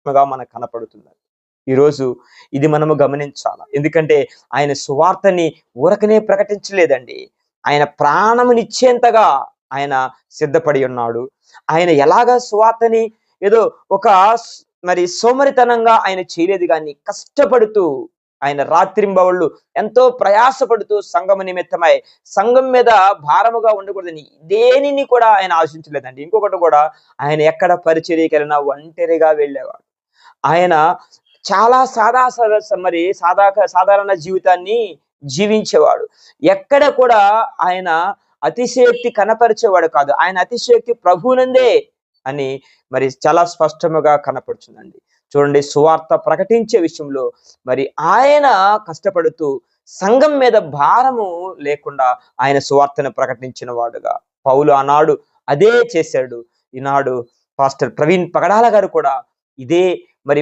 ఆత్మగా మనకు కనపడుతుంది ఈరోజు ఇది మనము గమనించాలి? ఎందుకంటే ఆయన సువార్తని ఊరకనే ప్రకటించలేదండి. ఆయన ప్రాణమునిచ్చేంతగా ఆయన సిద్ధపడి ఉన్నాడు. ఆయన ఎలాగా సువార్తని ఏదో ఒక మరి సోమరితనంగా ఆయన చేయలేదు కానీ కష్టపడుతూ ఆయన రాత్రింబవళ్ళు ఎంతో ప్రయాసపడుతూ సంఘము నిమిత్తమై సంఘం మీద భారముగా ఉండకూడదని దేనిని కూడా ఆయన ఆశించలేదండి. ఇంకొకటి కూడా ఆయన ఎక్కడ పరిచర్యకెళ్ళినా ఒంటరిగా వెళ్ళేవాడు. ఆయన చాలా సాదా మరి సాదా సాధారణ జీవితాన్ని జీవించేవాడు. ఎక్కడ కూడా ఆయన అతిశయోక్తి కనపరిచేవాడు కాదు. ఆయన అతిశయోక్తి ప్రభువునందే అని మరి చాలా స్పష్టముగా కనపడుతుందండి చూడండి సువార్త ప్రకటించే విషయంలో మరి ఆయన కష్టపడుతూ సంఘం మీద భారము లేకుండా ఆయన సువార్తను ప్రకటించిన వాడుగా. పౌలు ఆనాడు అదే చేశాడు. ఈనాడు పాస్టర్ ప్రవీణ్ పగడాల గారు కూడా ఇదే మరి